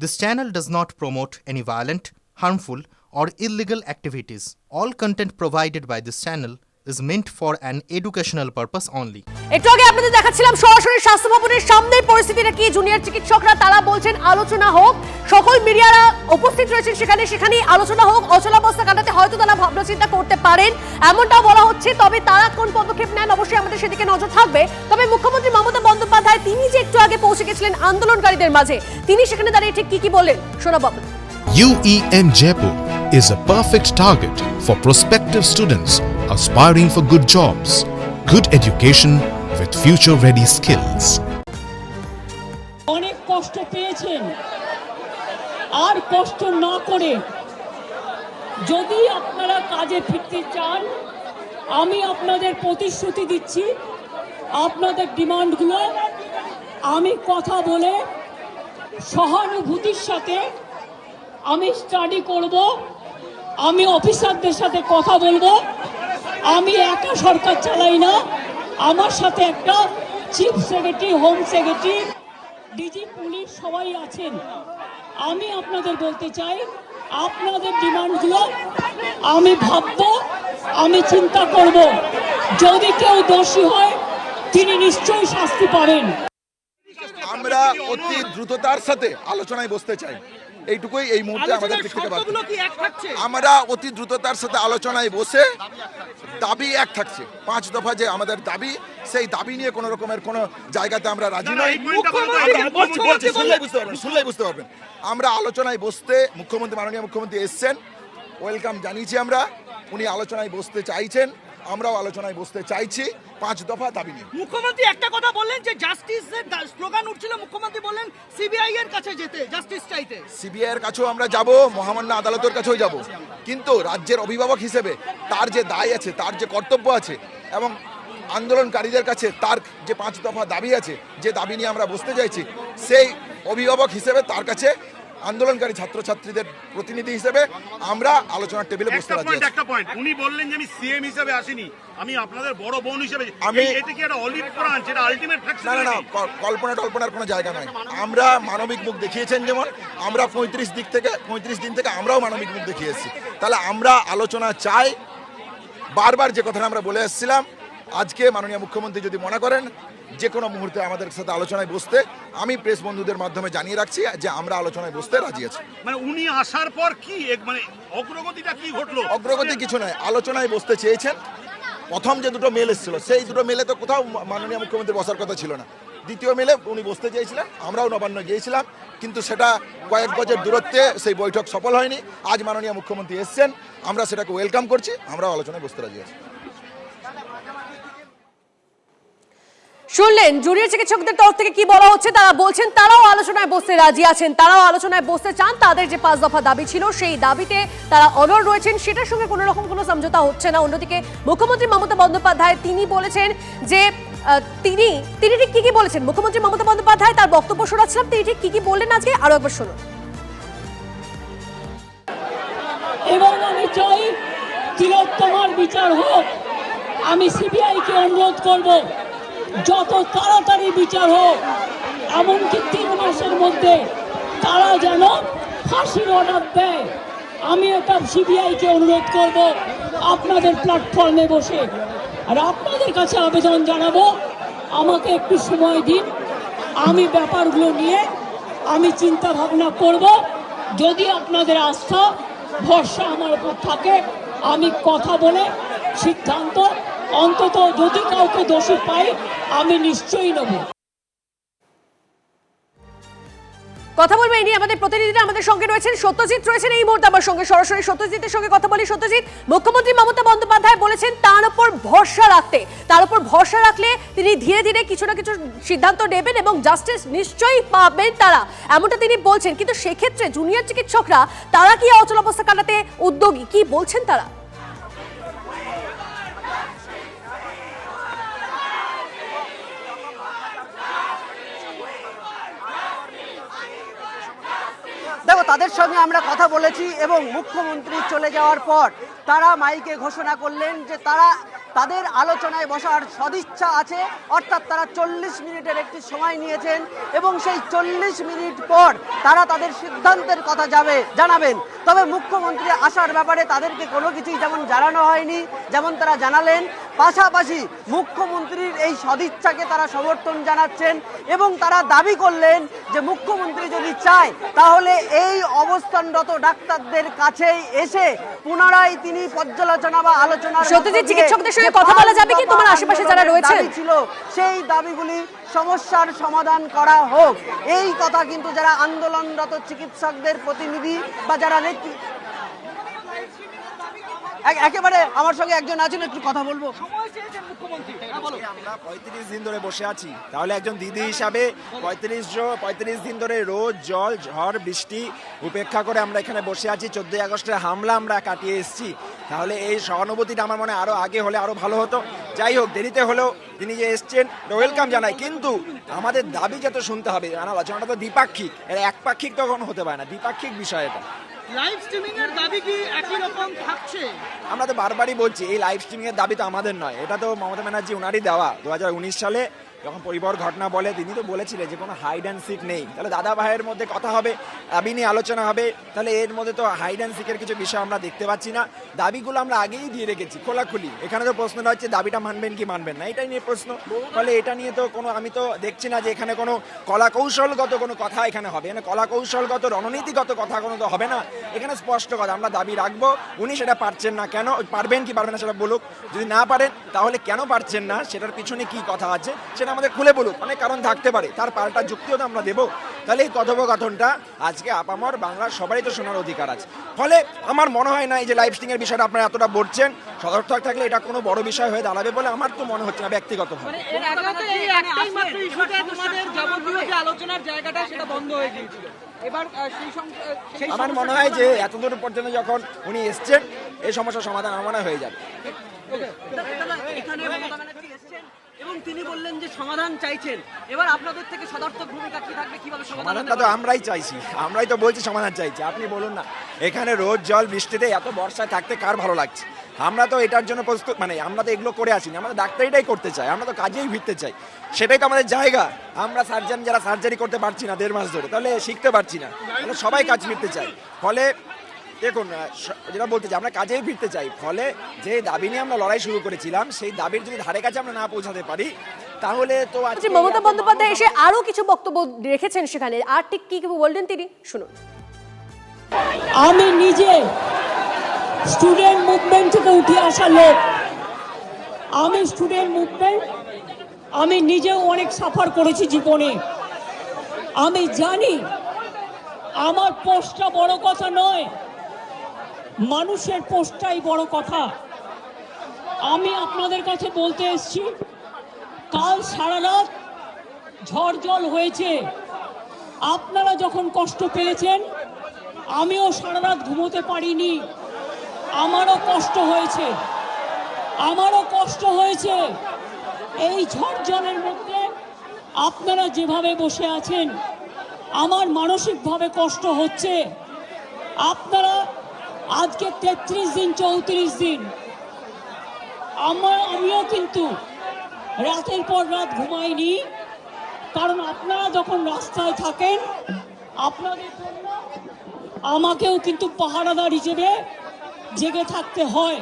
This channel does not promote any violent, harmful, or illegal activities. All content provided by this channel is meant for an educational purpose only. একটু আগে আপনাদের দেখাচ্ছিলাম সরাসরি স্বাস্থ্য ভবনের সামনের পরিস্থিতিটা কি জুনিয়র চিকিৎসকরা তারা বলছেন আলোচনা হোক সকল মিডিয়ারা উপস্থিত রয়েছেন সেখানে সেখানেই আলোচনা হোক অচলাবস্থা কাটাতে হয়তো তারা ভাবনা চিন্তা করতে পারেন এমনটাও বলা হচ্ছে তবে তারা কোন পদক্ষেপ নেন অবশ্যই আমাদের সেদিকে নজর থাকবে তবে মুখ্যমন্ত্রী মমতা বন্দ্যোপাধ্যায় তিনি যে একটু আগে পৌঁছে গেছিলেন আন্দোলনকারীদের মাঝে তিনি সেখানে দাঁড়িয়ে ঠিক কি কি বললেন? শোনাবো UEM Jaipur is a perfect target for prospective students aspiring for good jobs, good education with future ready skills. অনেক কষ্ট পেয়েছেন। আর কষ্ট না করে যদি আপনারা কাজে ফিরতে চান আমি আপনাদের প্রতিশ্রুতি দিচ্ছি আপনাদের ডিমান্ডগুলো আমি কথা বলে সহানুভূতির সাথে আমি স্টাডি করব, আমি অফিসারদের সাথে কথা বলব, আমি একা সরকার চালাই না, আমার সাথে একটা chief secretary home secretary DG police সবাই আছেন। আমি আপনাদের বলতে চাই, আপনাদের ডিমান্ডগুলো আমি ভাববো, আমি চিন্তা করব। যদি কেউ দোষী হয়, তিনি নিশ্চয়ই শাস্তি পাবেন। আমরা অতি দ্রুততার সাথে আলোচনায় বসতে চাই। এইটুকুই এই মুহূর্তে আমাদের দিক থেকে আমরা অতি দ্রুততার সাথে আলোচনায় বসে দাবি এক থাকছে। পাঁচ দফা যে আমাদের দাবি সেই দাবি নিয়ে কোনো রকমের কোনো জায়গাতে আমরা রাজি নই। শুনলেই বুঝতে পারবেন। আমরা আলোচনায় বসতে মুখ্যমন্ত্রী মাননীয় মুখ্যমন্ত্রী এসছেন। ওয়েলকাম জানিয়েছি আমরা। উনি আলোচনায় বসতে চাইছেন। আমরাও আলোচনায় বসতে চাইছি। পাঁচ দফা দাবি নিয়ে। মুখ্যমন্ত্রী একটা কথা বললেন যে জাস্টিসের স্লোগান উঠছিল মুখ্যমন্ত্রী বললেন সিবিআই এর কাছে যেতে জাস্টিস চাইতে। সিবিআই এর কাছেও আমরা যাব মহামান্য আদালতের কাছেও যাব। কিন্তু রাজ্যের অভিভাবক হিসেবে তার যে দায় আছে তার যে কর্তব্য আছে এবং আন্দোলনকারীদের কাছে তার যে পাঁচ দফা দাবি আছে যে দাবি নিয়ে আমরা বসতে চাইছি সেই অভিভাবক হিসেবে তার কাছে আন্দোলনকারী ছাত্রছাত্রীদের প্রতিনিধি হিসেবে আমরা আলোচনার টেবিলে বসতে রাজি একটা পয়েন্ট উনি বললেন যে আমি সিএম হিসেবে আসিনি। আমি আপনাদের বড় বোন হিসেবে আমি- এটা কি একটা অলিভ আলটিমেট না না না কল্পনা টল্পনার কোনো জায়গা নয়। আমরা মানবিক মুখ দেখিয়েছেন যেমন আমরা পঁয়ত্রিশ দিক থেকে পঁয়ত্রিশ দিন থেকে আমরাও মানবিক মুখ দেখিয়েছি। তাহলে আমরা আলোচনা চাই। বারবার যে কথাটা আমরা বলে এসেছিলাম আজকে মাননীয় মুখ্যমন্ত্রী যদি মনে করেন যে কোনো মুহূর্তে আমাদের সাথে আলোচনায় বসতে আমি প্রেস বন্ধুদের মাধ্যমে জানিয়ে রাখছি যে আমরা আলোচনায় বসতে রাজি আছি। মানে উনি আসার পর কি মানে অগ্রগতিটা কি ঘটলো? অগ্রগতি কিছু নয় আলোচনায় বসতে চেয়েছেন। প্রথম যে দুটো মেল এসেছিল সেই দুটো মেলে তো কোথাও মাননীয় মুখ্যমন্ত্রী বসার কথা ছিল না। দ্বিতীয় মেলে উনি বসতে চেয়েছিলেন আমরাও নবান্ন গিয়েছিলাম কিন্তু সেটা কয়েক বছর দূরত্বে সেই বৈঠক সফল হয়নি। আজ মাননীয় মুখ্যমন্ত্রী এসছেন আমরা সেটাকে ওয়েলকাম করছি আমরাও আলোচনায় বসতে রাজি আছি। শুনলেন, জুনিয়র চিকিৎসকদের তরফ থেকে কি বলা হচ্ছে? তারা বলছেন তারাও আলোচনায় বসতে রাজি আছেন। তারাও আলোচনায় বসতে চান। তাদের যে পাঁচ দফা দাবি ছিল, সেই দাবিতে তারা অনড় রয়েছেন। সেটার সঙ্গে কোনো রকম কোনো সমঝোতা হচ্ছে না। অন্যদিকে মুখ্যমন্ত্রী মমতা বন্দ্যোপাধ্যায়, তিনি বলেছেন যে তিনি তিনি ঠিক কি কি বলেছেন? মুখ্যমন্ত্রী মমতা বন্দ্যোপাধ্যায় তার বক্তব্য শোনাচ্ছিলাম। তিনি ঠিক কি কি বললেন আজকে? আরও একবার শুনুন। এবং আমি চাই তিলোত্তমার বিচার হোক। আমি সিবিআইকে অনুরোধ করব। যত তাড়াতাড়ি বিচার হোক, এমনকি তিন মাসের মধ্যে তারা যেন ফাঁসির অর্ডার দেয়, আমি এটা সিবিআইকে অনুরোধ করব, আপনাদের প্ল্যাটফর্মে বসে। আর আপনাদের কাছে আবেদন জানাব, আমাকে একটু সময় দিন, আমি ব্যাপারগুলো নিয়ে আমি চিন্তা ভাবনা করব। যদি আপনাদের আস্থা, ভরসা আমার উপর থাকে, আমি কথা বলে সিদ্ধান্ত অন্তত যদি কাউকে দোষী পাই, আমি নিশ্চয়ই নেব। কথা বলব এই নিয়ে আমাদের প্রতিনিধিরা, আমাদের সঙ্গে রয়েছেন সত্যজিৎ, রয়েছেন এই মুহূর্তে আমার সঙ্গে সরাসরি। সত্যজিতের সঙ্গে কথা বলি, সত্যজিৎ, মুখ্যমন্ত্রী মমতা বন্দ্যোপাধ্যায় বলেছেন, তার উপর ভরসা রাখতে। তার উপর ভরসা রাখলে তিনি ধীরে ধীরে কিছু না কিছু সিদ্ধান্ত নেবেন এবং জাস্টিস নিশ্চয়ই পাবেন তারা। এমনটা তিনি বলছেন। কিন্তু সেক্ষেত্রে জুনিয়র চিকিৎসকরা, তারা কি অচলাবস্থা কাটাতে উদ্যোগী? কি বলছেন তারা? তাদের সঙ্গে আমরা কথা বলেছি এবং মুখ্যমন্ত্রী চলে যাওয়ার পর তারা মাইকে ঘোষণা করলেন যে তারা তাদের আলোচনায় বসার সদিচ্ছা আছে। অর্থাৎ তারা চল্লিশ মিনিটের একটি সময় নিয়েছেন এবং সেই চল্লিশ মিনিট পর তারা তাদের সিদ্ধান্তের কথা যাবে, জানাবেন। তবে মুখ্যমন্ত্রী আসার ব্যাপারে তাদেরকে কোনো কিছুই যেমন জানানো হয়নি, যেমন তারা জানালেন পাশাপাশি মুখ্যমন্ত্রীর এই সদিচ্ছাকে তারা সমর্থন জানাচ্ছেন এবং তারা দাবি করলেন যে মুখ্যমন্ত্রী যদি চায় তাহলে এই অবস্থানরত ডাক্তারদের কাছেই এসে পুনরায় তিনি পর্যালোচনা বা আলোচনার মধ্য সত্যজিৎ, চিকিৎসকদের সঙ্গে কথা বলা যাবে কি তোমার আশেপাশে যারা? দাবি ছিল সেই দাবিগুলি সমস্যার সমাধান করা হোক এই কথা কিন্তু যারা আন্দোলনরত চিকিৎসকদের প্রতিনিধি বা যারা একেবারে আমার সঙ্গে একজন আছেন একটু কথা বলব। সময় চেয়েছেন মুখ্যমন্ত্রী। হ্যাঁ, বলো আমরা পঁয়ত্রিশ দিন ধরে বসে আছি। তাহলে একজন দিদি হিসাবে পঁয়ত্রিশ পঁয়ত্রিশ দিন ধরে রোদ জল ঝড় বৃষ্টি উপেক্ষা করে আমরা এখানে বসে আছি। চোদ্দই আগস্টের হামলা আমরা কাটিয়ে এসেছি। তাহলে এই সহানুভূতিটা আমার মনে আরও আগে হলে আরও ভালো হতো। যাই হোক দেরিতে হলেও তিনি যে এসছেন ওয়েলকাম জানাই। কিন্তু আমাদের দাবি যত শুনতে হবে জানা আলোচনাটা তো দ্বিপাক্ষিক। এটা একপাক্ষিক তো কখনো হতে পারে না। দ্বিপাক্ষিক বিষয় এটা। লাইভ স্ট্রিমিং এর দাবি কি একই রকম থাকছে? আমরা তো বারবারই বলছি, এই লাইভ স্ট্রিমিং এর দাবি তো আমাদের নয়। এটা তো মমতা ব্যানার্জি উনারই দেওয়া। দু হাজার উনিশ সালে যখন পরিবার ঘটনা বলে, তিনি তো বলেছিলেন যে কোনো হাইড অ্যান্ড সিক নেই। তাহলে দাদা ভাইয়ের মধ্যে কথা হবে, দাবি নিয়ে আলোচনা হবে। তাহলে এর মধ্যে তো হাইড অ্যান্ড সিকের কিছু বিষয় আমরা দেখতে পাচ্ছি না। দাবিগুলো আমরা আগেই দিয়ে রেখেছি, খোলাখুলি। এখানে তো প্রশ্নটা হচ্ছে দাবিটা মানবেন কি মানবেন না? এটাই নিয়ে প্রশ্ন। ফলে এটা নিয়ে তো কোনো, আমি তো দেখছি না যে এখানে কোনো কলা কৌশলগত কোনো কথা এখানে হবে। এখানে কলা কৌশলগত রণনীতিগত কথা কোনো তো হবে না। এখানে স্পষ্ট কথা, আমরা দাবি রাখব, উনি সেটা পারছেন না কেন, পারবেন কি পারবেন না সেটা বলুক। যদি না পারেন, তাহলে কেন পারছেন না? সেটার পিছনে কি কথা আছে? সেটা আমাদের খুলে বলুক অনেক কারণ থাকতে পারে। তার পাল্টা যুক্তিও তো আমরা দেবো। তাহলে এই কথোপকথনটা আজকে আপামর বাংলার সবারই তো শোনার অধিকার আছে। ফলে আমার মনে হয় না এই যে লাইভ স্ট্রিংয়ের বিষয়টা আপনারা এতটা বলছেন সদর্থক থাকলে এটা কোনো বড় বিষয় হয়ে দাঁড়াবে বলে আমার তো মনে হচ্ছে না ব্যক্তিগতভাবে। এর আগে তো এই একটাই মাত্র ইস্যুতে তোমাদের যাবতীয় যে আলোচনার জায়গাটা সেটা বন্ধ হয়ে গিয়েছিল। এবার আহ, সেই সং- আহ, সেই আমার মনে হয় যে এতদূর পর্যন্ত যখন উনি এসছেন এই সমস্যার সমাধান আমার মনে হয়ে যাবে। এবং তিনি বললেন যে সমাধান চাইছেন। এবার আপনাদের থেকে সদার্থক ভূমিকা কি থাকবে? কীভাবে সমাধানটা তো আমরাই চাইছি। আমরাই তো বলছি সমাধান চাইছি। আপনি বলুন না এখানে রোদ জল বৃষ্টিতে এত বর্ষায় থাকতে কার ভালো লাগছে? আমরা তো এটার জন্য প্রস্তুত মানে আমরা তো এগুলো করে আসিনি। আমরা ডাক্তারিটাই করতে চাই। আমরা তো কাজেই ফিরতে চাই। সেটাই তো আমাদের জায়গা। আমরা সার্জন যারা সার্জারি করতে পারছি না দেড় মাস ধরে তাহলে শিখতে পারছি না। সবাই কাজ ফিরতে চাই ফলে দেখুন যেটা বলতে চাই আমরা কাজেই ফিরতে চাই। ফলে যে দাবি নিয়ে আমরা লড়াই শুরু করেছিলাম সেই দাবির যদি ধারে কাছে আমরা না পৌঁছাতে পারি তাহলে তো আজকে মমতা বন্দ্যোপাধ্যায় এসে আরও কিছু বক্তব্য রেখেছেন সেখানে। আর ঠিক কি কি বললেন তিনি? শুনুন। আমি নিজে স্টুডেন্ট মুভমেন্ট থেকে উঠে আসা লোক। আমি স্টুডেন্ট মুভমেন্ট আমি নিজেও অনেক সাফার করেছি জীবনে। আমি জানি আমার পোস্টটা বড় কথা নয়। মানুষের পোস্টটাই বড় কথা। আমি আপনাদের কাছে বলতে এসেছি, কাল সারা রাত ঝড় জল হয়েছে। আপনারা যখন কষ্ট পেয়েছেন, আমিও সারা রাত ঘুমোতে পারিনি। আমারও কষ্ট হয়েছে। আমারও কষ্ট হয়েছে। এই ঝড় জলের মধ্যে আপনারা যেভাবে বসে আছেন, আমার মানসিকভাবে কষ্ট হচ্ছে। আপনারা আজকে তেত্রিশ দিন, চৌত্রিশ দিন। আমার, আমিও কিন্তু রাতের পর রাত ঘুমাইনি। কারণ আপনারা যখন রাস্তায় থাকেন, আপনাদের জন্য আমাকেও কিন্তু পাহারাদার হিসেবে জেগে থাকতে হয়।